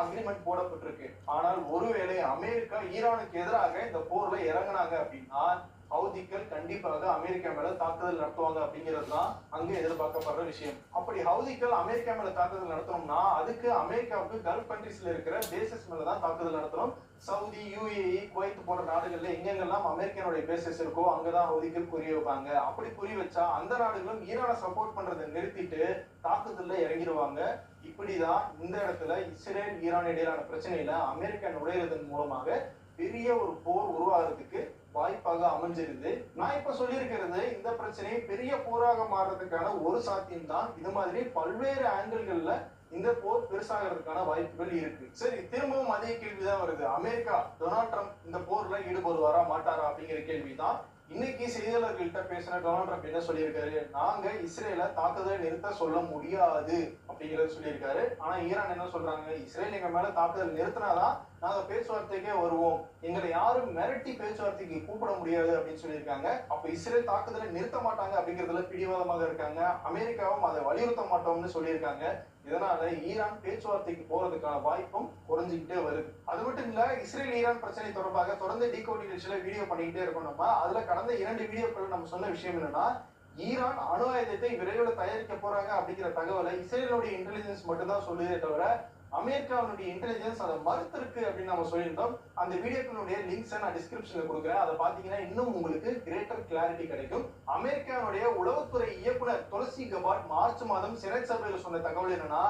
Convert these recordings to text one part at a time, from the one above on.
Agreement போடப்பட்டிருக்கு. ஆனால் ஒருவேளை America ஈரானுக்கு எதிராக இந்த போர்ல இறங்குனாங்க அப்படின்னா ஹவுதிக்கள் கண்டிப்பாக அமெரிக்கா மேல தாக்குதல் நடத்துவாங்க அப்படிங்கிறது தான் அங்கே எதிர்பார்க்கப்படுற விஷயம். அப்படி ஹவுதிக்கள் அமெரிக்கா மேல தாக்குதல் நடத்தணும்னா அதுக்கு அமெரிக்காவுக்கு கல்ஃப் கண்ட்ரிஸ்ல இருக்கிற பேசஸ் மேல தான் தாக்குதல் நடத்தணும். சவுதி யுஏஇ குவைத் போன்ற நாடுகள்ல எங்கெங்கெல்லாம் அமெரிக்கானுடைய பேசஸ் இருக்கோ அங்கதான் ஹவுதிகள் புரிய வைப்பாங்க. அப்படி புரிய வச்சா அந்த நாடுகளும் ஈரானை சப்போர்ட் பண்றதை நிறுத்திட்டு தாக்குதல்ல இறங்கிடுவாங்க. இப்படிதான் இந்த இடத்துல இஸ்ரேல் ஈரான் இடையிலான பிரச்சனையில அமெரிக்கா நுழையிறதன் மூலமாக பெரிய ஒரு போர் உருவாகிறதுக்கு வாய்ப்பாக அமைஞ்சிருது. நான் இப்ப சொல்லியிருக்கிறது இந்த பிரச்சனை பெரிய போராக மாறுறதுக்கான ஒரு சாத்தியம் தான். இது மாதிரி பல்வேறு ஆங்கிள்கள்ல இந்த போர் பெருசாகிறதுக்கான வாய்ப்புகள் இருக்கு. சரி திரும்பவும் அதே கேள்விதான் வருது. அமெரிக்கா டொனால்ட் ட்ரம்ப் இந்த போர்ல ஈடுபடுவாரா மாட்டாரா அப்படிங்கிற கேள்விதான். இன்னைக்கு செய்தியாளர்கள்ட்ட பேசின டொனால்ட் ட்ரம்ப் என்ன சொல்லியிருக்காரு? நாங்க இஸ்ரேல தாக்குதலை நிறுத்த சொல்ல முடியாது அப்படிங்கறத சொல்லியிருக்காரு. ஆனா ஈரான் என்ன சொல்றாங்க? இஸ்ரேல் எங்க மேல தாக்குதல் நிறுத்தினாதான் நாங்க பேச்சுவார்த்தைக்கே வருவோம். எங்களை யாரும் மிரட்டி பேச்சுவார்த்தைக்கு கூப்பிட முடியாது அப்படின்னு சொல்லியிருக்காங்க. அப்ப இஸ்ரேல் தாக்குதலை நிறுத்த மாட்டாங்க அப்படிங்கறதுல பிடிவாதமாக இருக்காங்க. அமெரிக்காவும் அதை வலியுறுத்த மாட்டோம்னு சொல்லியிருக்காங்க. இதனால ஈரான் பேச்சுவார்த்தைக்கு போறதுக்கான வாய்ப்பும் குறைஞ்சிக்கிட்டே வருது. அது மட்டும் இல்ல இஸ்ரேல் ஈரான் பிரச்சனை தொடர்பாக தொடர்ந்து டிகோடி நிகழ்ச்சியில வீடியோ பண்ணிக்கிட்டே இருக்கோம் நம்ம அதுல கடந்த இரண்டு வீடியோக்கள் நம்ம சொன்ன விஷயம் என்னன்னா ஈரான் அணு ஆயுதத்தை விரைவில் தயாரிக்க போறாங்க அப்படிங்கிற தகவலை இஸ்ரேலுடைய இன்டெலிஜென்ஸ் மட்டும்தான் சொல்லுதே தவிர அமெரிக்காவுடைய இன்டெலிஜென்ஸ் அதை மறுத்திருக்கு அப்படின்னு நம்ம சொல்லியிருந்தோம். அந்த வீடியோக்களுடைய லிங்க்ஸை நான் டிஸ்கிரிப்ஷன்ல கொடுக்குறேன். அதை பாத்தீங்கன்னா இன்னும் உங்களுக்கு கிரேட்டர் கிளாரிட்டி கிடைக்கும். அமெரிக்காவுடைய உளவுத்துறை இயக்குனர் துளசி கபாட் மார்ச் மாதம் செனட் சபையில் சொன்ன தகவல் என்னன்னா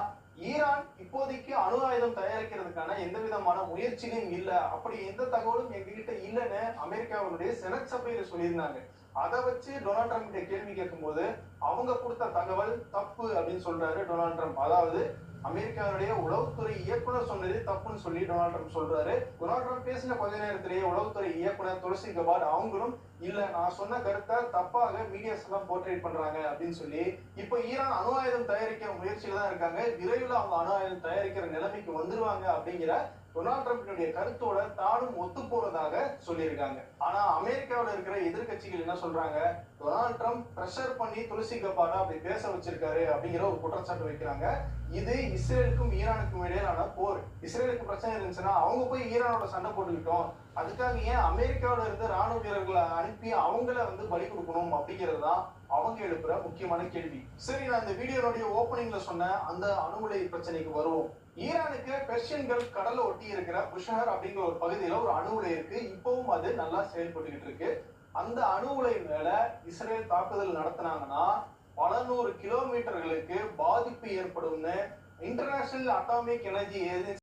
ஈரான் இப்போதைக்கு அணு ஆயுதம் தயாரிக்கிறதுக்கான எந்த விதமான முயற்சியும் இல்ல. அப்படி எந்த தகவலும் எங்ககிட்ட இல்லைன்னு அமெரிக்காவுடைய செனட் சபையில சொல்லியிருந்தாங்க. அதை வச்சு டொனால்ட் ட்ரம்ப் கிட்ட கேள்வி கேட்கும்போது அவங்க கொடுத்த தகவல் தப்பு அப்படின்னு சொல்றாரு டொனால்ட் ட்ரம்ப். அதாவது அமெரிக்காவுடைய உளவுத்துறை இயக்குனர் சொன்னது தப்புன்னு சொல்லி டொனால்ட் ட்ரம்ப் சொல்றாரு. டொனால்ட் ட்ரம்ப் பேசின கொஞ்ச நேரத்திலேயே உளவுத்துறை இயக்குனர் துளசி கபாட் அவங்களும் இல்ல நான் சொன்ன கருத்தை தப்பாக மீடியாஸ் எல்லாம் போர்ட்ரேட் பண்றாங்க அப்படின்னு சொல்லி இப்போ ஈரான் அணு ஆயுதம் தயாரிக்கிற முயற்சியில தான் இருக்காங்க. விரைவில் அவங்க அணு ஆயுதம் தயாரிக்கிற நிலைமைக்கு வந்துருவாங்க அப்படிங்கிற டொனால்ட் ட்ரம்பினுடைய கருத்தோட தானும் ஒத்து போறதாக சொல்லியிருக்காங்க. ஆனா அமெரிக்காவில் இருக்கிற எதிர்கட்சிகள் என்ன சொல்றாங்க? டொனால்ட் ட்ரம்ப் பிரஷர் பண்ணி துளசி கபாடா அப்படி பேச வச்சிருக்காரு அப்படிங்கிற ஒரு குற்றச்சாட்டு வைக்கிறாங்க. இது இஸ்ரேலுக்கும் ஈரானுக்கும் இடையிலான போர். இஸ்ரேலுக்கு பிரச்சனை இருந்துச்சுன்னா அவங்க போய் ஈரானோட சண்டை போட்டுக்கிட்டோம். அதுக்காக ஏன் அமெரிக்காவில இருந்து ராணுவ வீரர்களை அனுப்பி அவங்கள வந்து பலி கொடுக்கணும் அப்படிங்கிறது தான் அவங்க எழுப்புற முக்கியமான கேள்வி. சரி நான் இந்த வீடியோனுடைய ஓப்பனிங்ல சொன்ன அந்த அணுகுலை பிரச்சனைக்கு வருவோம். ஈரானுக்கு பெர்ஷியன்கள் கடலை ஒட்டி இருக்கிற புஷஹர் அப்படிங்கிற ஒரு பகுதியில ஒரு அணு உலை இருக்கு. இப்பவும் அது நல்லா செயல்பட்டுக்கிட்டு இருக்கு. அந்த அணு உலை மேல இஸ்ரேல் தாக்குதல் நடத்தினாங்கன்னா பல நூறு கிலோமீட்டர்களுக்கு பாதிப்பு ஏற்படும்னு இன்டர்நேஷனல் அட்டாமிக் எனர்ஜி ஏஜென்சி